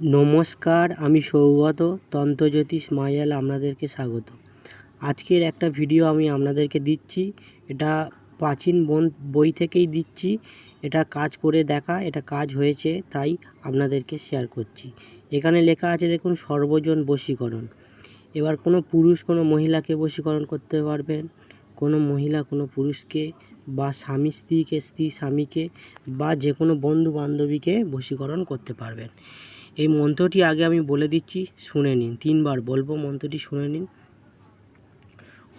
নমস্কার, আমি সৌগত, তন্ত্রজ্যোতিষ মায়াল আপনাদেরকে স্বাগত। আজকের একটা ভিডিও আমি আপনাদেরকে দিচ্ছি। এটা প্রাচীন বন, বই থেকেই দিচ্ছি। এটা কাজ করে দেখা, এটা কাজ হয়েছে, তাই আপনাদেরকে শেয়ার করছি। এখানে লেখা আছে, দেখুন, সর্বজন বশীকরণ। এবার কোনো পুরুষ, কোনো মহিলাকে বশীকরণ করতে পারবেন, কোনো মহিলা, কোনো পুরুষকে বা স্বামী স্ত্রীকে, স্ত্রী স্বামীকে বা যে কোনো বন্ধু বান্ধবীকে বশীকরণ করতে পারবেন। এই মন্ত্রটি আগে আমি বলে দিচ্ছি, শুনে নিন। তিনবার বলব, মন্ত্রটি শুনে নিন।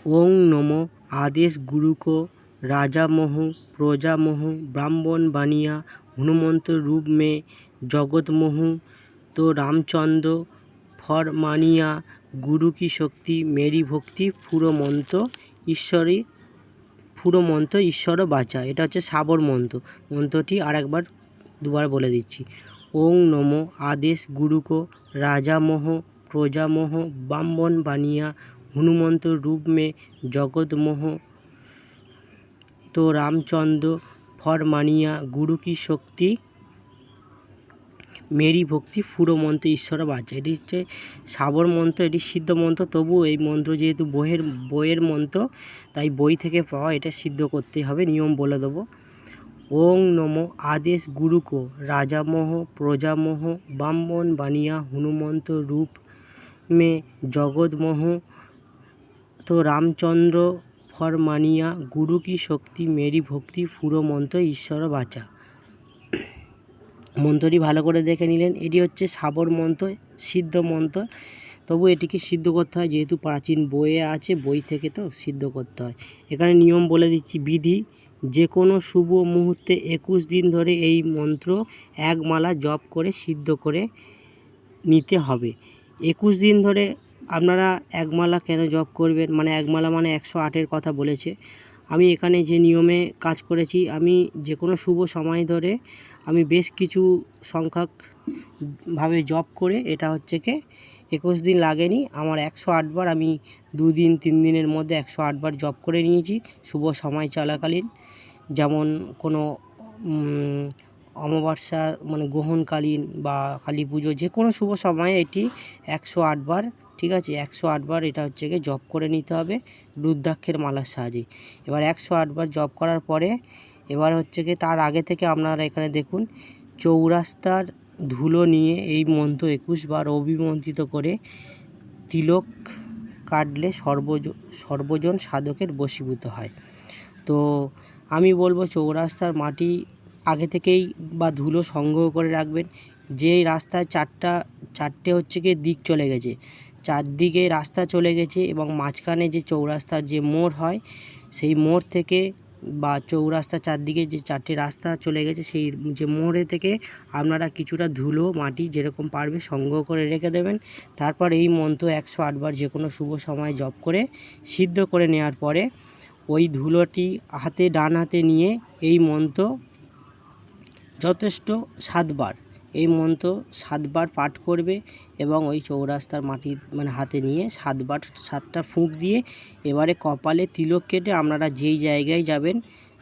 ওং নম আদেশ গুরুক রাজামোহ প্রজামোহ ব্রাহ্মণ বানিয়া হনুমন্ত রূপ মে জগৎমোহ তো রামচন্দ্র ফর মানিয়া গুরু কি শক্তি, মেরি ভক্তি, পুরো মন্ত্র ঈশ্বরী পুরো মন্ত্র ঈশ্বর বাঁচা এটা হচ্ছে সাবর মন্ত্র। মন্ত্রটি আরেকবার দুবার বলে দিচ্ছি। ওং নম আদেশ গুরুক রাজামোহ প্রজামোহ বাম্বন বানিয়া হনুমন্ত রূপ মে জগৎমোহ তো রামচন্দ্র ফর মানিয়া গুরু কি শক্তি? মেরি ভক্তি পুরো মন্ত্র, ঈশ্বর বাঁচা এটি হচ্ছে সাবর মন্ত্র, এটি সিদ্ধ মন্ত্র। তবু এই মন্ত্র যেহেতু বইয়ের বইয়ের মন্ত্র, তাই বই থেকে পাওয়া এটা সিদ্ধ করতে হবে, নিয়ম বলে দেবো। ওং নম আদেশ গুরুক, রাজামোহ, প্রজামোহ, ব্রাহ্মণ বানিয়া হনুমন্ত রূপ মে জগৎমোহ তো রামচন্দ্র ফর মানিয়া গুরু কি শক্তি, মেরি ভক্তি পুরো মন্ত্র, ঈশ্বর বাঁচা। মন্ত্রটি ভালো করে দেখে নিলেন। এটি হচ্ছে সাবর মন্ত্র, সিদ্ধ মন্ত্র। তবু এটিকে সিদ্ধ করতে হয়, যেহেতু প্রাচীন বইয়ে আছে, বই থেকে তো সিদ্ধ করতে হয়। এখানে নিয়ম বলে দিচ্ছি, বিধি যে কোনো শুভ মুহূর্তে একুশ দিন ধরে এই মন্ত্র এক মালা জপ করে, সিদ্ধ করে নিতে হবে। একুশ দিন ধরে আপনারা এক মালা কেন জপ করবেন? মানে এক মালা মানে একশো আটের কথা বলেছে। আমি এখানে যে নিয়মে কাজ করেছি, আমি যে কোনো শুভ সময় ধরে আমি বেশ কিছু সংখ্যক ভাবে জপ করে, এটা হচ্ছে কি একুশ দিন লাগেনি, আমার একশো আটবার আমি দুদিন, তিন দিনের মধ্যে একশো আটবার জব করে নিয়েছি, শুভ সময় চলাকালীন। যেমন কোনো অমাবস্যা মানে গ্রহণকালীন বা কালী পুজো যে কোনো শুভ সময়ে এটি একশো আটবার ঠিক আছে? একশো আটবার এটা হচ্ছে গিয়ে জব করে নিতে হবে রুদ্রাক্ষের মালার সাহায্যে। এবার একশো আটবার জব করার পরে এবার হচ্ছে কি তার আগে থেকে আপনারা এখানে দেখুন, চৌরাস্তার ধুলো নিয়ে এই মন্ত্র একুশ বার অভিমন্ত্রিত করে তিলক কাটলে সর্বজ, সর্বজন সাধকের বশীভূত হয়। তো আমি বলব চৌরাস্তার মাটি আগে থেকেই বা ধুলো সংগ্রহ করে রাখবেন। যে রাস্তায় চারটা, চারটে হচ্ছে গিয়ে দিক চলে গেছে চারদিকে রাস্তা চলে গেছে এবং মাঝখানে যে চৌরাস্তার যে মোড় হয়, সেই মোড় থেকে বা চৌরাস্তা চারদিকে যে চারটে রাস্তা চলে গেছে, সেই যে মোড়ে থেকে আপনারা কিছুটা ধুলো, মাটি যেরকম পারবে সংগ্রহ করে রেখে দেবেন। তারপর এই মন্ত্র একশো আটবার যে কোনো শুভ সময় জপ করে সিদ্ধ করে নেওয়ার পরে ওই ধুলোটি হাতে, ডান হাতে নিয়ে এই মন্ত্র যথেষ্ট সাতবার এই মন্ত্র সাতবার পাঠ করবে এবং ওই চৌরাস্তার মাটির মানে হাতে নিয়ে সাতবার সাতটা ফুঁক দিয়ে এবারে কপালে তিলক কেটে আপনারা যেই জায়গায় যাবেন,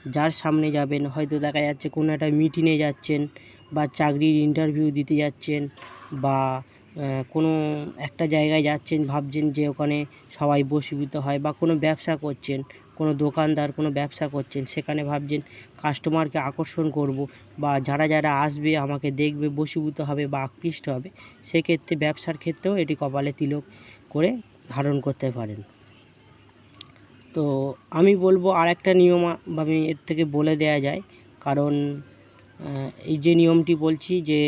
যার সামনে যাবেন, হয়তো দেখা যাচ্ছে কোনো একটা মিটিংয়ে যাচ্ছেন বা চাকরির ইন্টারভিউ দিতে যাচ্ছেন বা কোনো একটা জায়গায় যাচ্ছেন, ভাবছেন যে ওখানে সবাই বসীভূত হয় বা কোনো ব্যবসা করছেন, কোনো দোকানদার কোনো ব্যবসা করছেন, সেখানে ভাবছেন কাস্টমারকে আকর্ষণ করব বা যারা যারা আসবে আমাকে দেখবে বশীভূত হবে বা আকৃষ্ট হবে, সেক্ষেত্রে ব্যবসার ক্ষেত্রেও এটি কপালে তিলক করে ধারণ করতে পারেন। তো আমি বলব আর একটা নিয়ম আমি এর থেকে বলে দেয়া যায়, কারণ এই যে নিয়মটি বলছি যে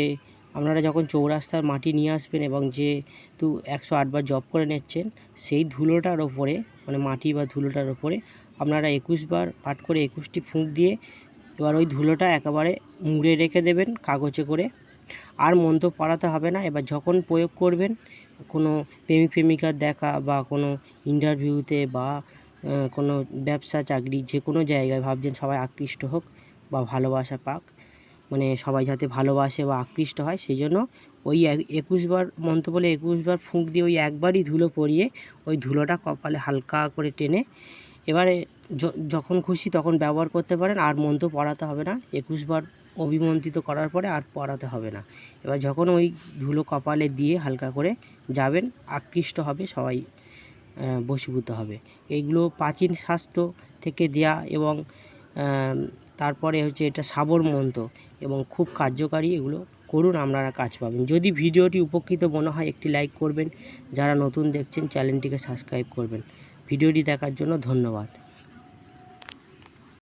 আপনারা যখন চৌরাস্তার মাটি নিয়ে আসবেন এবং যেহেতু একশো আটবার জব করে নিচ্ছেন, সেই ধুলোটার ওপরে মানে মাটি বা ধুলোটার ওপরে আপনারা একুশবার পাঠ করে একুশটি ফুঁক দিয়ে এবার ওই ধুলোটা একেবারে মুড়ে রেখে দেবেন কাগজে করে। আর মন্ত্র পড়াতে হবে না, এবার যখন প্রয়োগ করবেন, কোনো প্রেমিক প্রেমিকার দেখা বা কোনো ইন্টারভিউতে বা কোনো ব্যবসা চাকরি যে কোনো জায়গায় ভাবছেন সবাই আকৃষ্ট হোক বা ভালোবাসা পাক মানে সবাই যাতে ভালোবাসে বা আকৃষ্ট হয় সেই জন্য ওই এক- একুশবার মন্ত্র বলে একুশবার ফুঁক দিয়ে ওই একবারই ধুলো পরিয়ে ওই ধুলোটা কপালে হালকা করে টেনে এবারে যখন খুশি তখন ব্যবহার করতে পারেন। আর মন্ত্র পড়াতে হবে না। একুশবার অভিমন্ত্রিত করার পরে আর পড়াতে হবে না। এবার যখন ওই ধুলো কপালে দিয়ে হালকা করে যাবেন আকৃষ্ট হবে সবাই আহ, বশীভূত হবে। এইগুলো প্রাচীন শাস্ত্র থেকে দেয়া এবং তারপরে হচ্ছে এটা সাবর মন্ত্র এবং খুব কার্যকারী এগুলো করুন, আপনারা কাজ পাবেন। যদি ভিডিওটি উপকৃত মনে হয়, একটি লাইক করবেন। যারা নতুন দেখছেন, চ্যানেলটিকে সাবস্ক্রাইব করবেন। ভিডিওটি দেখার জন্য ধন্যবাদ।